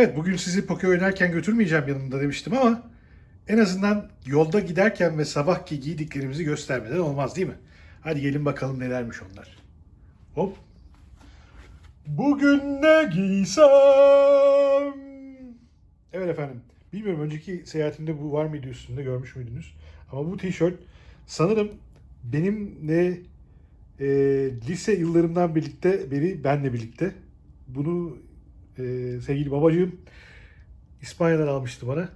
Evet bugün sizi poker oynarken götürmeyeceğim yanımda demiştim ama en azından yolda giderken ve sabahki giydiklerimizi göstermeden olmaz değil mi? Hadi gelin bakalım nelermiş onlar. Hop. Bugün ne giysem? Evet efendim. Bilmiyorum önceki seyahatimde bu var mıydı üstünde görmüş müydünüz? Ama bu tişört sanırım benimle e, lise yıllarımdan birlikte beri benle birlikte. Bunu e, sevgili babacığım İspanya'dan almıştı bana.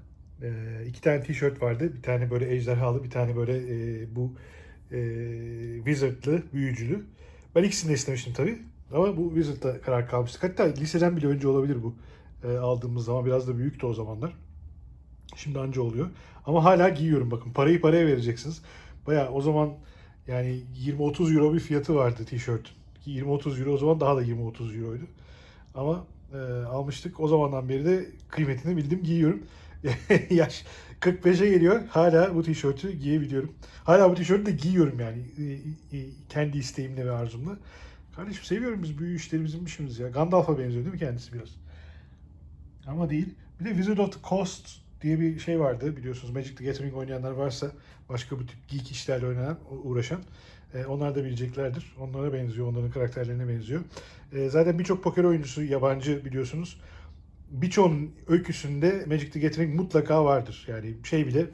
E, iki tane tişört vardı. Bir tane böyle ejderhalı, bir tane böyle e, bu e, wizardlı, büyücülü. Ben ikisini de istemiştim tabii. Ama bu wizard'da karar kalmıştık. Hatta liseden bile önce olabilir bu e, aldığımız zaman. Biraz da büyüktü o zamanlar. Şimdi anca oluyor. Ama hala giyiyorum bakın. Parayı paraya vereceksiniz. Baya o zaman yani 20-30 euro bir fiyatı vardı tişört. 20-30 euro o zaman daha da 20-30 euroydu. Ama e, almıştık. O zamandan beri de kıymetini bildim giyiyorum. Yaş 45'e geliyor. Hala bu tişörtü giyebiliyorum. Hala bu tişörtü de giyiyorum yani. E, e, kendi isteğimle ve arzumla. Kardeşim seviyorum biz büyü işleri bizim ya. Gandalf'a benziyor değil mi kendisi biraz? Ama değil. Bir de Wizard of the Coast diye bir şey vardı biliyorsunuz. Magic the Gathering oynayanlar varsa başka bu tip geek işlerle oynanan, uğraşan e, onlar da bileceklerdir. Onlara benziyor, onların karakterlerine benziyor. E, zaten birçok poker oyuncusu yabancı biliyorsunuz. Birçoğunun öyküsünde Magic the Gathering mutlaka vardır. Yani şey bile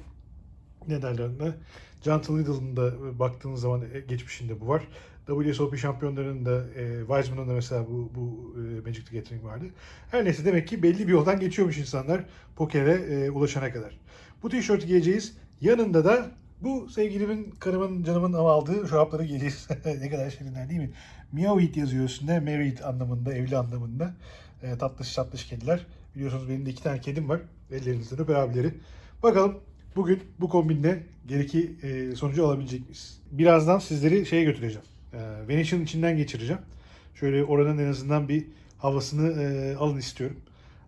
ne derler ona? Jonathan Little'ın da baktığınız zaman e, geçmişinde bu var. WSOP şampiyonlarının da e, Wiseman'ın da mesela bu, bu e, Magic the Gathering vardı. Her neyse demek ki belli bir yoldan geçiyormuş insanlar pokere e, ulaşana kadar. Bu tişörtü giyeceğiz. Yanında da bu sevgilimin, karımın, canımın ama aldığı çorapları giyeceğiz. ne kadar şirinler değil mi? Meowit yazıyor üstünde. Married anlamında, evli anlamında. E, tatlış tatlış kediler. Biliyorsunuz benim de iki tane kedim var. Ellerinizden öper abileri. Bakalım bugün bu kombinle gereki e, sonucu alabilecek miyiz? Birazdan sizleri şeye götüreceğim. E, Venetian'ın içinden geçireceğim. Şöyle oranın en azından bir havasını e, alın istiyorum.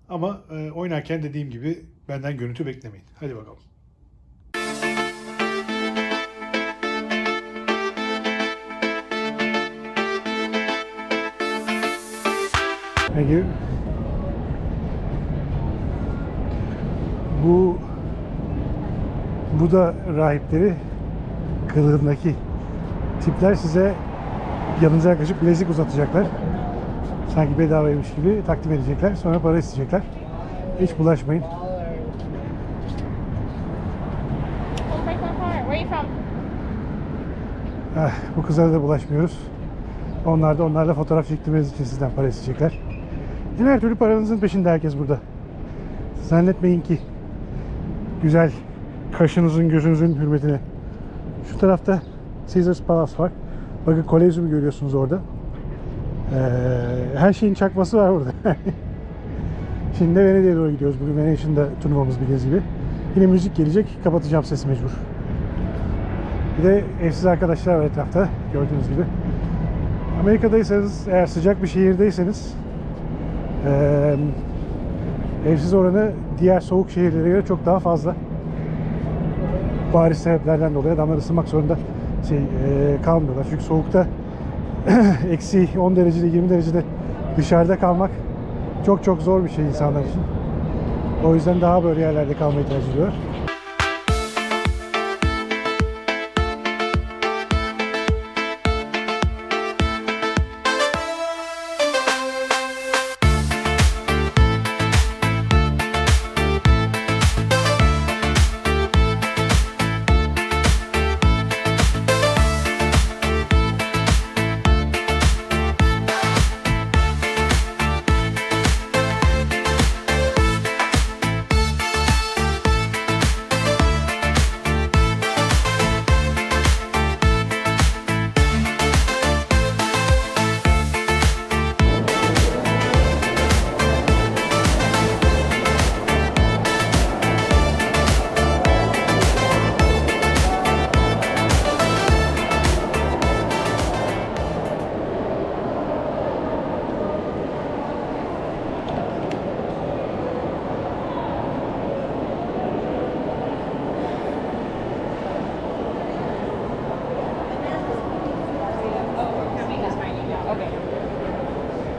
Ama e, oynarken dediğim gibi benden görüntü beklemeyin. Hadi bakalım. Thank you. Bu Buda rahipleri kılığındaki tipler size yanınıza yaklaşıp bilezik uzatacaklar. Sanki bedavaymış gibi takdim edecekler. Sonra para isteyecekler. Hiç bulaşmayın. Ah, bu kızlara da bulaşmıyoruz. Onlar da onlarla fotoğraf çektirmeniz için sizden para isteyecekler. Yine her türlü paranızın peşinde herkes burada. Zannetmeyin ki güzel kaşınızın gözünüzün hürmetine. Şu tarafta Caesars Palace var. Bakın Kolezyum'u görüyorsunuz orada. Ee, her şeyin çakması var orada. Şimdi de Venedik'e doğru gidiyoruz. Bugün Venetian'da turnuvamız bildiğiniz gibi. Yine müzik gelecek. Kapatacağım sesi mecbur. Bir de evsiz arkadaşlar var etrafta gördüğünüz gibi. Amerika'daysanız eğer sıcak bir şehirdeyseniz eee, evsiz oranı diğer soğuk şehirlere göre çok daha fazla. Bariz sebeplerden dolayı adamlar ısınmak zorunda şey, eee, kalmıyorlar. Çünkü soğukta eksi 10 derecede 20 derecede dışarıda kalmak çok çok zor bir şey insanlar için. O yüzden daha böyle yerlerde kalmayı tercih ediyorlar.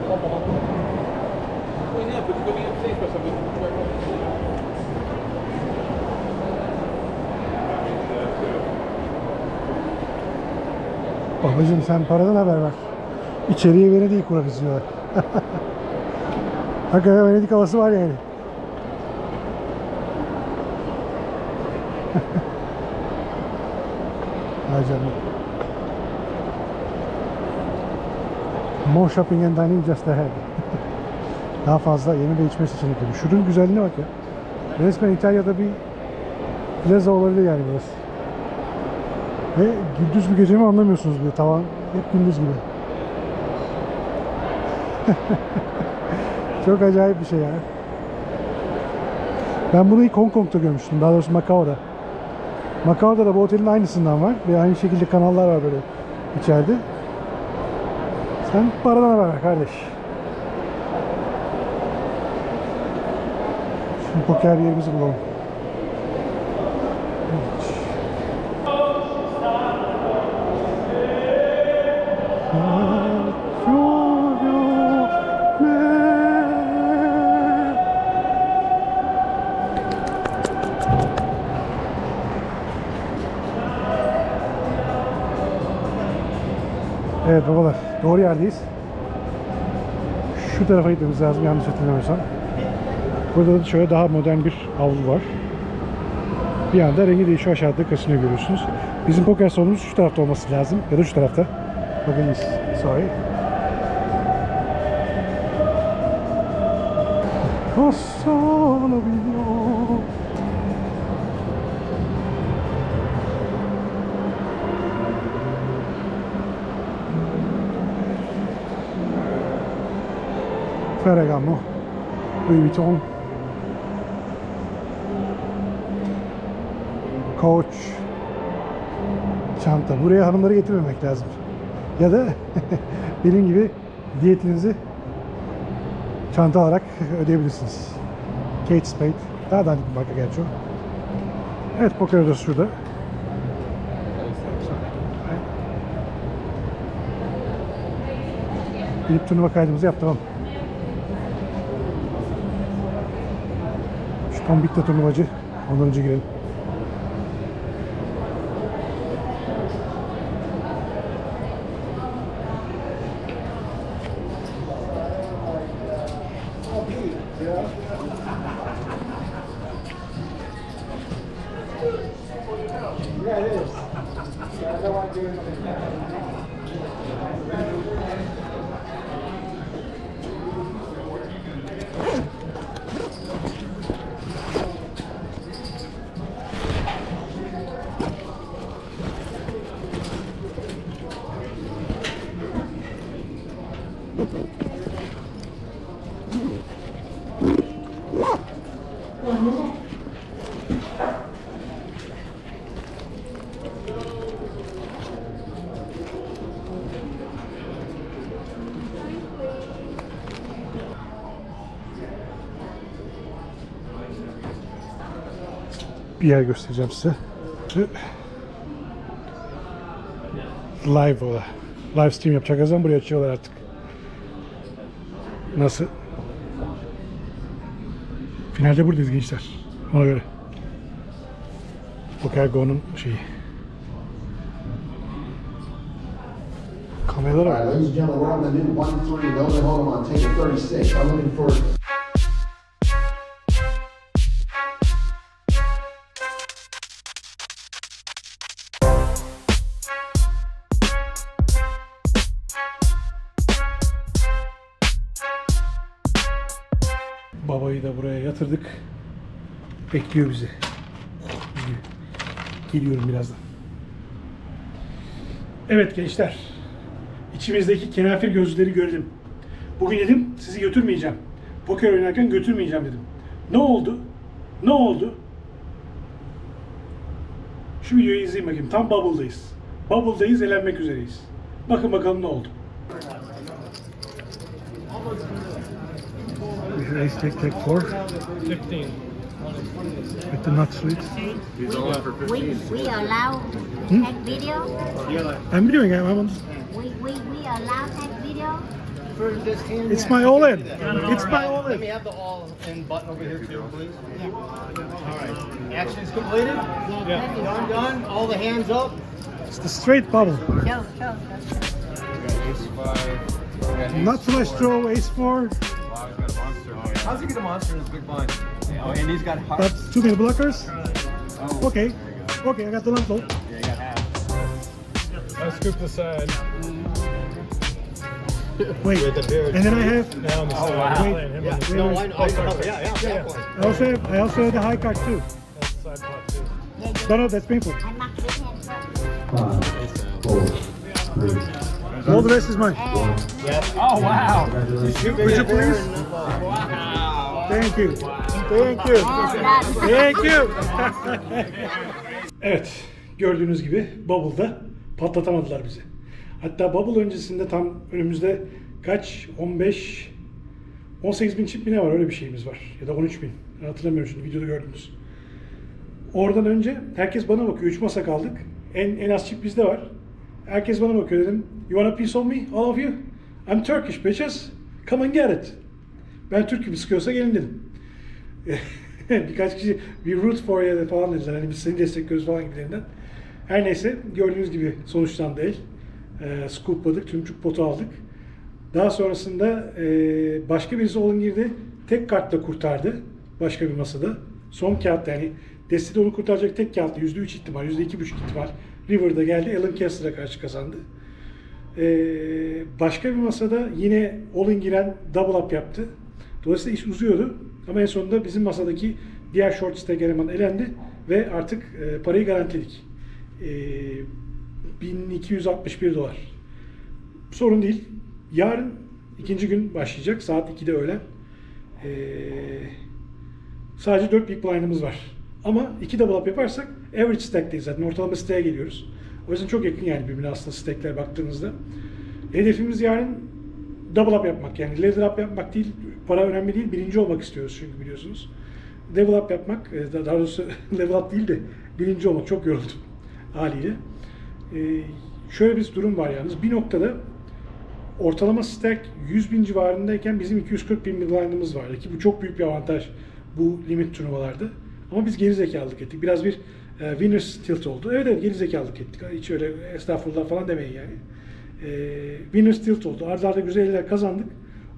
Ne yapıyorduk? Öyle yapsayız başlamayız. Babacım sen paradan haber ver. İçeriye Venedik'i kurarız diyorlar. Hakikaten Venedik havası var yani. Hay canım. More shopping and dining just ahead. Daha fazla yeme ve içme seçenekleri. Şunun güzelliğine bak ya. Resmen İtalya'da bir plaza olabilir yani burası. Ve gündüz bir gece mi anlamıyorsunuz bile. Tavan hep gündüz gibi. Çok acayip bir şey yani. Ben bunu ilk Hong Kong'da görmüştüm. Daha doğrusu Macao'da. Macao'da da bu otelin aynısından var. Ve aynı şekilde kanallar var böyle içeride. Sen paradan haber kardeş. Şimdi poker yerimizi bulalım. Yerdeyiz. Şu tarafa gitmemiz lazım yanlış hatırlamıyorsam. Burada da şöyle daha modern bir havlu var. Bir anda rengi değişiyor aşağıda kasino görüyorsunuz. Bizim poker salonumuz şu tarafta olması lazım ya da şu tarafta. Bakın. Sorry. O solo Ferragamo, Louis Vuitton, Coach, çanta. Buraya hanımları getirmemek lazım. Ya da benim gibi diyetinizi çanta alarak ödeyebilirsiniz. Kate Spade. Daha dandik bir marka gerçi o. Evet poker odası şurada. Gidip turnuva kaydımızı yaptıralım. De turnuvacı. Ondan önce girelim. Bir yer göstereceğim size. Live ola. Live stream yapacak zaman buraya açıyorlar artık. Nasıl? Finalde buradayız gençler. Ona göre. Poker Go'nun şeyi. Kameralara All yatırdık. Bekliyor bizi. Geliyorum birazdan. Evet gençler. İçimizdeki kenafir gözlüleri gördüm. Bugün dedim sizi götürmeyeceğim. Poker oynarken götürmeyeceğim dedim. Ne oldu? Ne oldu? Şu videoyu izleyin bakayım. Tam Bubble'dayız. Bubble'dayız, elenmek üzereyiz. Bakın bakalım ne oldu. Ace take take four. 15. With the nut sweet. we we allow hmm? take video. I'm doing it. I'm on We we we allow take video. for this team? It's my all-in. It's my Let all-in. me have the all-in button over here too, please. All right. Action's completed. Yeah. Done, done. All the hands up. It's the straight bubble. Show, show. Not flush draw, ace four, How's he get a monster in his big blind? Oh, and he's got but too many blockers. Oh. Okay, okay, I got the lump though. Yeah, you got half. I scooped the side. Wait, and then I have, Now on the Oh, side. wow. I'm Yeah. on Wait, No, wait. I know. Oh, yeah, yeah, definitely. I also have, I also have the high card too. side pot too. Yeah, yeah. No, no, that's painful. I mark this. Five, four, three, All the rest is mine. Oh, wow. Would you please? Wow. Thank you. Thank you. Thank you. evet, gördüğünüz gibi Bubble'da patlatamadılar bizi. Hatta Bubble öncesinde tam önümüzde kaç? 15 18 bin çip mi ne var öyle bir şeyimiz var. Ya da 13 bin. Hatırlamıyorum şimdi videoda gördünüz. Oradan önce herkes bana bakıyor. 3 masa kaldık. En, en az çip bizde var. Herkes bana bakıyor dedim. You want a piece of me? All of you? I'm Turkish bitches. Come and get it. Ben Türk'üm sıkıyorsa gelin dedim. Birkaç kişi we root for you falan dediler. Hani biz seni destekliyoruz falan gibilerinden. Her neyse gördüğünüz gibi sonuçlandı el. Ee, scoopladık. Tüm çuk potu aldık. Daha sonrasında e, başka birisi olun girdi. Tek kartla kurtardı. Başka bir masada. Son kağıt yani destede onu kurtaracak tek kağıtla %3 ihtimal, %2,5 ihtimal. River'da geldi. Alan Kessler'a karşı kazandı. Ee, başka bir masada yine all-in giren double up yaptı. Dolayısıyla iş uzuyordu. Ama en sonunda bizim masadaki diğer short stack eleman elendi ve artık e, parayı garantiledik. E, 1261 dolar. Sorun değil. Yarın ikinci gün başlayacak. Saat 2'de öğlen. E, sadece 4 big blind'ımız var. Ama iki double up yaparsak average stack'teyiz zaten. Ortalama stack'e geliyoruz. O yüzden çok yakın yani birbirine aslında stack'ler baktığınızda. Hedefimiz yarın double up yapmak yani level up yapmak değil, para önemli değil, birinci olmak istiyoruz çünkü biliyorsunuz. Level up yapmak, e, daha doğrusu level up değil de birinci olmak çok yoruldum haliyle. E, şöyle bir durum var yalnız, bir noktada ortalama stack 100 bin civarındayken bizim 240 bin midline'ımız vardı ki bu çok büyük bir avantaj bu limit turnuvalarda. Ama biz geri zekalılık ettik. Biraz bir e, winner's tilt oldu. Evet evet geri zekalılık ettik. Hiç öyle estağfurullah falan demeyin yani. E, winner's tilt oldu. Arda arda güzel eller kazandık.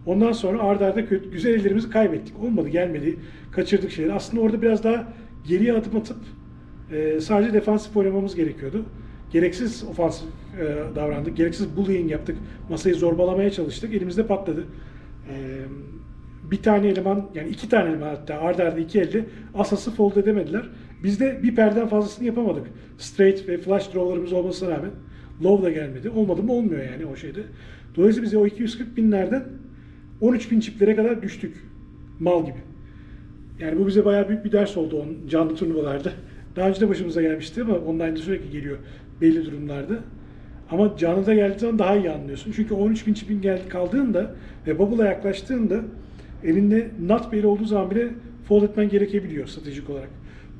Ondan sonra arda arda kötü, güzel ellerimizi kaybettik. Olmadı gelmedi. Kaçırdık şeyleri. Aslında orada biraz daha geriye adım atıp e, sadece defansif oynamamız gerekiyordu. Gereksiz ofansif e, davrandık. Gereksiz bullying yaptık. Masayı zorbalamaya çalıştık. Elimizde patladı. E, bir tane eleman yani iki tane eleman hatta arda arda iki elde asası fold edemediler. Biz de bir perden fazlasını yapamadık. Straight ve flush draw'larımız olmasına rağmen low da gelmedi. Olmadı mı olmuyor yani o şeyde. Dolayısıyla biz o 240 binlerden 13 bin çiplere kadar düştük. Mal gibi. Yani bu bize bayağı büyük bir ders oldu on canlı turnuvalarda. Daha önce de başımıza gelmişti ama online'da sürekli geliyor belli durumlarda. Ama canlıda geldiği zaman daha iyi anlıyorsun. Çünkü 13 bin çipin geldi kaldığında ve bubble'a yaklaştığında elinde nut belli olduğu zaman bile fold etmen gerekebiliyor stratejik olarak.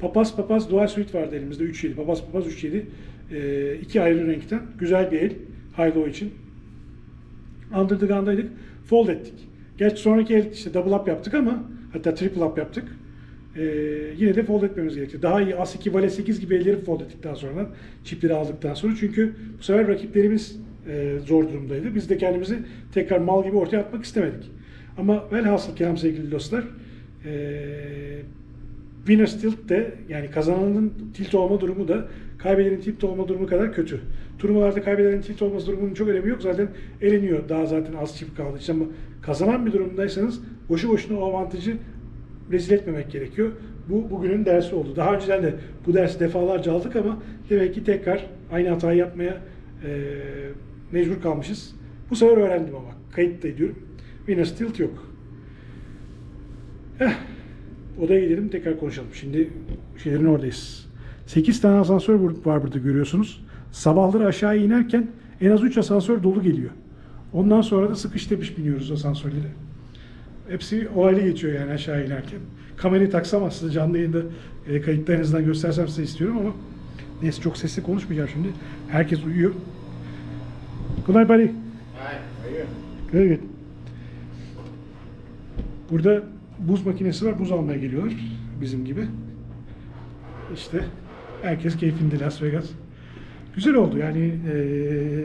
Papaz papaz dual suite vardı elimizde 3-7. Papaz papaz 3-7. Ee, iki ayrı renkten. Güzel bir el. High low için. Under. Fold ettik. Gerçi sonraki el işte double up yaptık ama hatta triple up yaptık. Ee, yine de fold etmemiz gerekti. Daha iyi as 2 vale 8 gibi elleri fold ettikten sonra çipleri aldıktan sonra çünkü bu sefer rakiplerimiz e, zor durumdaydı. Biz de kendimizi tekrar mal gibi ortaya atmak istemedik. Ama velhasıl kelam sevgili dostlar e, winner's tilt de yani kazananın tilt olma durumu da kaybedenin tilt olma durumu kadar kötü. Turnuvalarda kaybedenin tilt olması durumunun çok önemi yok. Zaten eleniyor. Daha zaten az çip kaldı. İşte ama kazanan bir durumdaysanız boşu boşuna o avantajı rezil etmemek gerekiyor. Bu bugünün dersi oldu. Daha önceden de bu dersi defalarca aldık ama demek ki tekrar aynı hatayı yapmaya e, mecbur kalmışız. Bu sefer öğrendim ama. Kayıt da ediyorum. Winner's tilt yok. Heh. Odaya gidelim tekrar konuşalım. Şimdi şeylerin oradayız. 8 tane asansör var burada görüyorsunuz. Sabahları aşağı inerken en az 3 asansör dolu geliyor. Ondan sonra da sıkış tepiş biniyoruz asansörlere. Hepsi olaylı geçiyor yani aşağı inerken. Kamerayı taksam aslında canlı yayında e, kayıtlarınızdan göstersem size istiyorum ama neyse çok sesli konuşmayacağım şimdi. Herkes uyuyor. Good night buddy. Hi, how are you? Good, good. Burada buz makinesi var. Buz almaya geliyorlar. Bizim gibi. İşte herkes keyfinde Las Vegas. Güzel oldu yani eee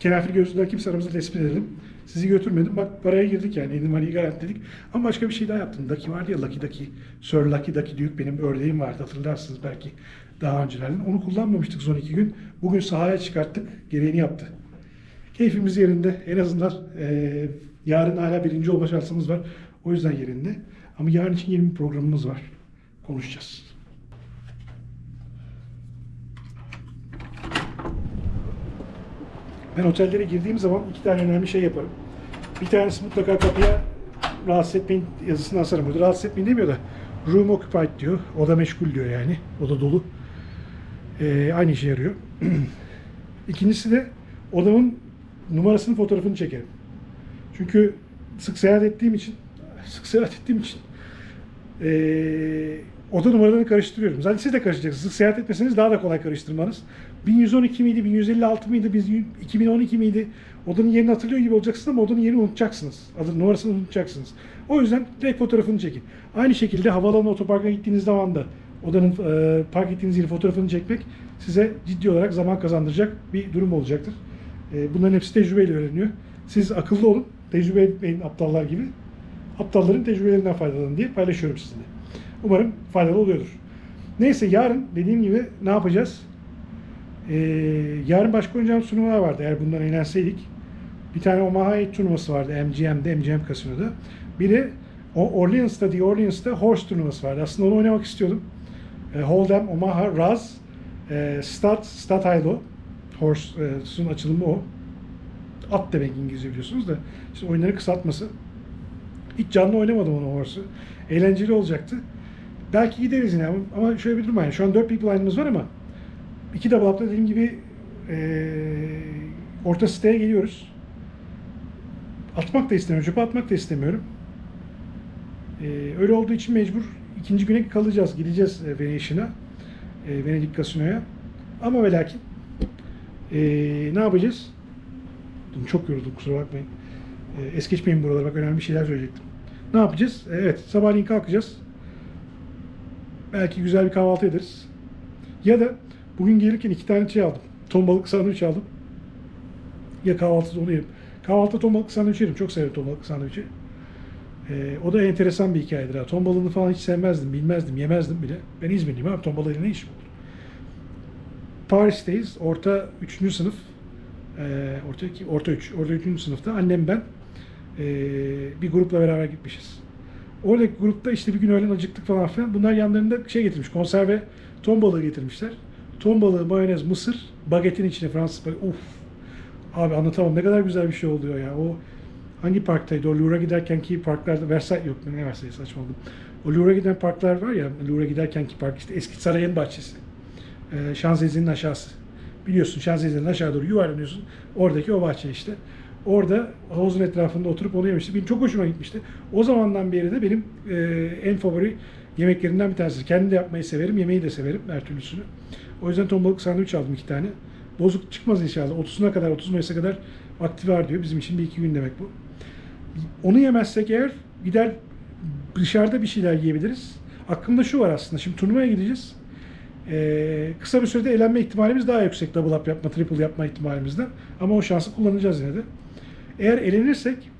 kenafir gözlüler kimse aramızda tespit edelim. Sizi götürmedim. Bak paraya girdik yani. Edim Ali'yi garantiledik. Ama başka bir şey daha yaptım. Ducky vardı ya Lucky Ducky. Sir Lucky Ducky Duke benim ördeğim vardı. Hatırlarsınız belki daha öncelerden. Onu kullanmamıştık son iki gün. Bugün sahaya çıkarttık. Gereğini yaptı. Keyfimiz yerinde. En azından eee, yarın hala birinci olma şansımız var. O yüzden yerinde. Ama yarın için yeni bir programımız var. Konuşacağız. Ben otellere girdiğim zaman iki tane önemli şey yaparım. Bir tanesi mutlaka kapıya rahatsız etmeyin yazısını asarım. Burada rahatsız etmeyin demiyor da room occupied diyor. Oda meşgul diyor yani. Oda dolu. Ee, aynı işe yarıyor. İkincisi de odamın numarasının fotoğrafını çekerim. Çünkü sık seyahat ettiğim için sık seyahat ettiğim için eee oda numaralarını karıştırıyorum. Zaten siz de karıştıracaksınız. Sık seyahat etmeseniz daha da kolay karıştırmanız. 1112 miydi, 1156 mıydı, biz 2012 miydi? Odanın yerini hatırlıyor gibi olacaksınız ama odanın yerini unutacaksınız. Adın numarasını unutacaksınız. O yüzden direkt fotoğrafını çekin. Aynı şekilde havaalanı otoparka gittiğiniz zaman da odanın e, park ettiğiniz yerin fotoğrafını çekmek size ciddi olarak zaman kazandıracak bir durum olacaktır. E, bunların hepsi tecrübeyle öğreniyor. Siz akıllı olun, tecrübe etmeyin aptallar gibi. Aptalların tecrübelerinden faydalanın diye paylaşıyorum sizinle. Umarım faydalı oluyordur. Neyse yarın dediğim gibi ne yapacağız? Ee, yarın başka oynayacağımız turnuvalar vardı eğer bundan eğlenseydik. Bir tane Omaha Heat turnuvası vardı MGM'de, MGM Casino'da. Bir de o Orleans'ta, The Orleans'ta Horse turnuvası vardı. Aslında onu oynamak istiyordum. E, Hold'em, Omaha, Raz, e, Stat, Statido. Horse'un açılımı o. At demek İngilizce biliyorsunuz da. İşte oyunları kısaltması. Hiç canlı oynamadım onu Horse'u. Eğlenceli olacaktı. Belki gideriz yine ama, şöyle bir durum var. Yani şu an 4 people line'ımız var ama iki double up'ta dediğim gibi eee orta siteye geliyoruz. Atmak da istemiyorum. Çöpe atmak da istemiyorum. Eee, öyle olduğu için mecbur ikinci güne kalacağız. Gideceğiz e, Venetian'a. E, Venedik Casino'ya. Ama ve lakin eee, ne yapacağız? Dur, Çok yoruldum kusura bakmayın. E, es geçmeyin buralara bak önemli bir şeyler söyleyecektim. Ne yapacağız? E, Evet sabahleyin kalkacağız. Belki güzel bir kahvaltı ederiz. Ya da bugün gelirken iki tane şey aldım. Ton balık sandviç aldım. Ya kahvaltıda onu yerim. Kahvaltıda ton balık sandviç yerim. Çok severim ton balık sandviçi. Ee, o da enteresan bir hikayedir. Ha. Ton balığını falan hiç sevmezdim, bilmezdim, yemezdim bile. Ben İzmirliyim abi. Ton balığıyla ne işim olur? Paris'teyiz. Orta 3. sınıf. Ee, orta 2, orta 3. Orta 3. sınıfta annem ben ee, bir grupla beraber gitmişiz. Oradaki grupta işte bir gün öğlen acıktık falan filan. Bunlar yanlarında şey getirmiş. Konserve ton balığı getirmişler. Ton balığı, mayonez, mısır, bagetin içine Fransız baget. Uf. Abi anlatamam ne kadar güzel bir şey oluyor ya. O hangi parktaydı? O Louvre'a giderken ki parklarda Versailles yok ne Versailles saçmaladım. O Louvre'a giden parklar var ya Louvre'a giderken ki park işte eski sarayın bahçesi. Ee, Şanzelize'nin aşağısı. Biliyorsun Şanzelize'nin aşağı doğru yuvarlanıyorsun. Oradaki o bahçe işte. Orada havuzun etrafında oturup onu yemişti. Benim çok hoşuma gitmişti. O zamandan beri de benim e, en favori yemeklerinden bir tanesi. Kendim de yapmayı severim, yemeği de severim her türlüsünü. O yüzden ton balık sandviç aldım iki tane. Bozuk çıkmaz inşallah. 30'una kadar, 30 Mayıs'a kadar vakti var diyor. Bizim için bir iki gün demek bu. Onu yemezsek eğer gider dışarıda bir şeyler yiyebiliriz. Aklımda şu var aslında. Şimdi turnuvaya gideceğiz. Ee, kısa bir sürede eğlenme ihtimalimiz daha yüksek double up yapma, triple yapma ihtimalimizden. Ama o şansı kullanacağız yine de. Eğer elenirsek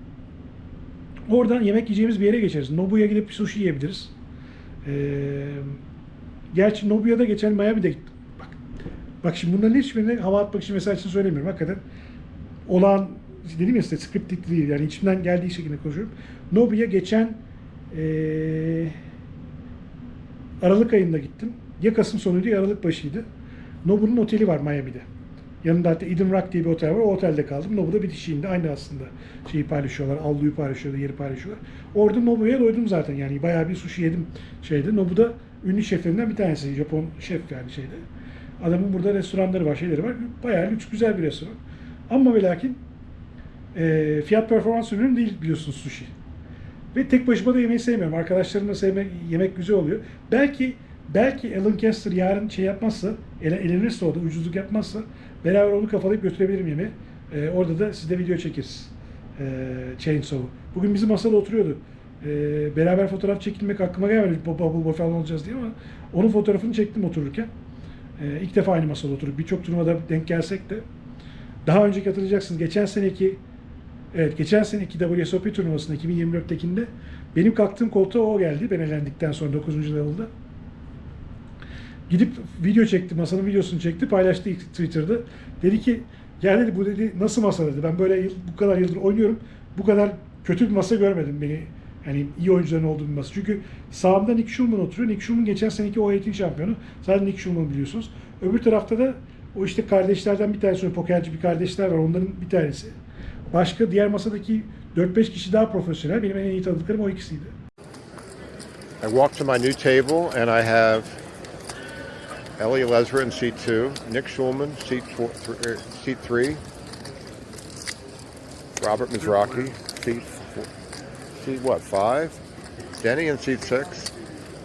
oradan yemek yiyeceğimiz bir yere geçeriz. Nobu'ya gidip sushi yiyebiliriz. Ee, gerçi Nobu'ya da geçen Miami'de gittim. Bak, bak şimdi bunların hiçbirini hava atmak için mesela için söylemiyorum. Hakikaten olağan dedim ya size scripted değil yani içimden geldiği şekilde konuşuyorum. Nobu'ya geçen ee, Aralık ayında gittim. Ya Kasım sonuydu ya Aralık başıydı. Nobu'nun oteli var Miami'de. Yanında hatta Eden Rock diye bir otel var. O otelde kaldım. Nobu'da bitişiğinde aynı aslında şeyi paylaşıyorlar. Avluyu paylaşıyorlar, yeri paylaşıyorlar. Orada Nobu'ya doydum zaten yani. Bayağı bir sushi yedim şeyde. Nobu'da ünlü şeflerinden bir tanesi. Japon şef yani şeyde. Adamın burada restoranları var, şeyleri var. Bayağı lüks, güzel bir restoran. Ama ve lakin e, fiyat performans ürünü değil biliyorsunuz sushi. Ve tek başıma da yemeği sevmiyorum. Arkadaşlarımla sevmek, yemek güzel oluyor. Belki belki Alan Kester yarın şey yapmazsa, ele, elenirse o da ucuzluk yapmazsa beraber onu kafalayıp götürebilirim yemeği. Ee, orada da sizde video çekeriz. e, Chainsaw'u. Bugün bizim masada oturuyordu. E, beraber fotoğraf çekilmek aklıma gelmedi. Bu- Bubble Boy falan olacağız diye ama onun fotoğrafını çektim otururken. E, ilk defa aynı masada oturduk. Birçok turnuvada denk gelsek de. Daha önceki hatırlayacaksınız. Geçen seneki Evet, geçen seneki WSOP turnuvasında 2024'tekinde benim kalktığım koltuğa o geldi. Ben elendikten sonra 9. level'da. Gidip video çekti, masanın videosunu çekti, paylaştı Twitter'da. Dedi ki, ya dedi bu dedi nasıl masa dedi. Ben böyle yıl, bu kadar yıldır oynuyorum. Bu kadar kötü bir masa görmedim beni. Yani iyi oyuncuların olduğu bir masa. Çünkü sağımda Nick Schulman oturuyor. Nick Schulman geçen seneki O18 şampiyonu. Zaten Nick Schulman biliyorsunuz. Öbür tarafta da o işte kardeşlerden bir tanesi, pokerci bir kardeşler var. Onların bir tanesi. Başka diğer masadaki 4-5 kişi daha profesyonel. Benim en iyi tanıdıklarım o ikisiydi. I walk to my new table and I have Ellie Lesver in seat two, Nick Schulman seat four, th- er, seat three, Robert Mizraki seat four, seat what five, Denny in seat six,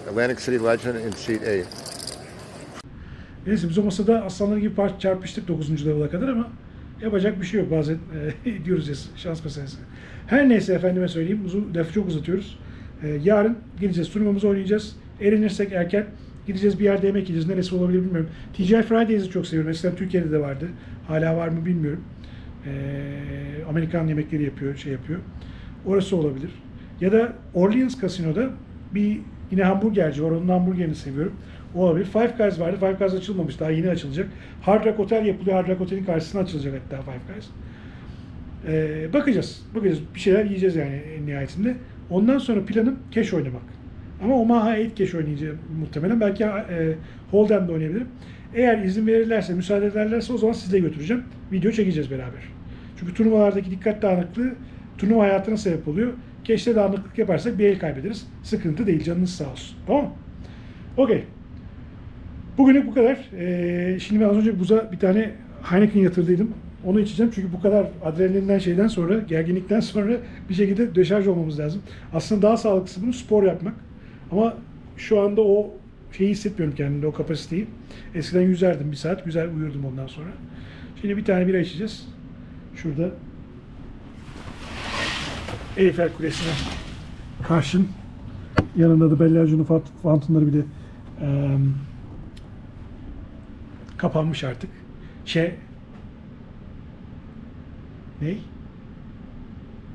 Atlantic City Legend in seat eight. Neyse biz o masada aslanlar gibi par- çarpıştık 9. level'a kadar ama yapacak bir şey yok. Bazen e, diyoruz ya şans meselesi. Her neyse efendime söyleyeyim. Uzun, lafı çok uzatıyoruz. E, yarın gideceğiz. Turnuvamızı oynayacağız. Eğlenirsek erken gideceğiz bir yerde yemek yiyeceğiz. Neresi olabilir bilmiyorum. TGI Fridays'i çok seviyorum. Eskiden Türkiye'de de vardı. Hala var mı bilmiyorum. E, Amerikan yemekleri yapıyor, şey yapıyor. Orası olabilir. Ya da Orleans Casino'da bir yine hamburgerci var. Onun hamburgerini seviyorum. O olabilir. Five Guys vardı. Five Guys açılmamış. Daha yeni açılacak. Hard Rock Hotel yapılıyor. Hard Rock Hotel'in karşısına açılacak hatta Five Guys. Ee, bakacağız. Bakacağız. Bir şeyler yiyeceğiz yani en nihayetinde. Ondan sonra planım cash oynamak. Ama Omaha 8 cash oynayacağım muhtemelen. Belki e, Hold'em'de oynayabilirim. Eğer izin verirlerse, müsaade ederlerse o zaman sizle götüreceğim. Video çekeceğiz beraber. Çünkü turnuvalardaki dikkat dağınıklığı turnuva hayatına sebep oluyor. Keşte dağınıklık yaparsak bir el kaybederiz. Sıkıntı değil. Canınız sağ olsun. Tamam mı? Okey. Bugünlük bu kadar. Ee, şimdi ben az önce buza bir tane Heineken yatırdıydım. Onu içeceğim çünkü bu kadar adrenalinden şeyden sonra, gerginlikten sonra bir şekilde deşarj olmamız lazım. Aslında daha sağlıklısı bunu spor yapmak. Ama şu anda o şeyi hissetmiyorum kendimde, o kapasiteyi. Eskiden yüzerdim bir saat, güzel uyurdum ondan sonra. Şimdi bir tane bira içeceğiz. Şurada Eyfel Kulesi'ne karşın yanında da Bellagio'nun fontanları bile eee, kapanmış artık. Şey ney?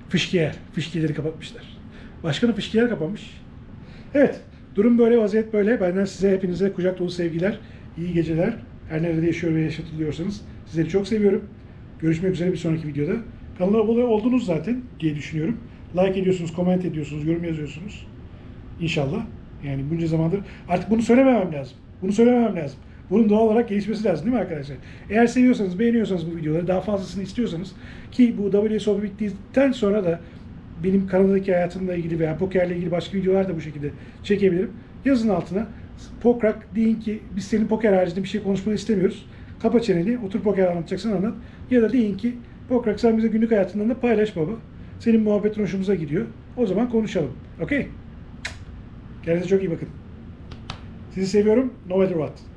Fışkiyer. Fışkiyeleri kapatmışlar. Başkanı fışkiyer kapanmış. Evet. Durum böyle, vaziyet böyle. Benden size hepinize kucak dolu sevgiler. iyi geceler. Her nerede yaşıyor ve yaşatılıyorsanız sizleri çok seviyorum. Görüşmek üzere bir sonraki videoda. Kanala abone oldunuz zaten diye düşünüyorum. Like ediyorsunuz, comment ediyorsunuz, yorum yazıyorsunuz. İnşallah. Yani bunca zamandır artık bunu söylememem lazım. Bunu söylememem lazım. Bunun doğal olarak gelişmesi lazım değil mi arkadaşlar? Eğer seviyorsanız, beğeniyorsanız bu videoları, daha fazlasını istiyorsanız ki bu WSOP bittikten sonra da benim kanaldaki hayatımla ilgili veya pokerle ilgili başka videolar da bu şekilde çekebilirim. Yazın altına Pokrak deyin ki biz senin poker haricinde bir şey konuşmanı istemiyoruz. Kapa çeneni, otur poker anlatacaksan anlat. Ya da deyin ki Pokrak sen bize günlük hayatından da paylaş baba. Senin muhabbetin hoşumuza gidiyor. O zaman konuşalım. Okey? Kendinize çok iyi bakın. Sizi seviyorum. No matter what.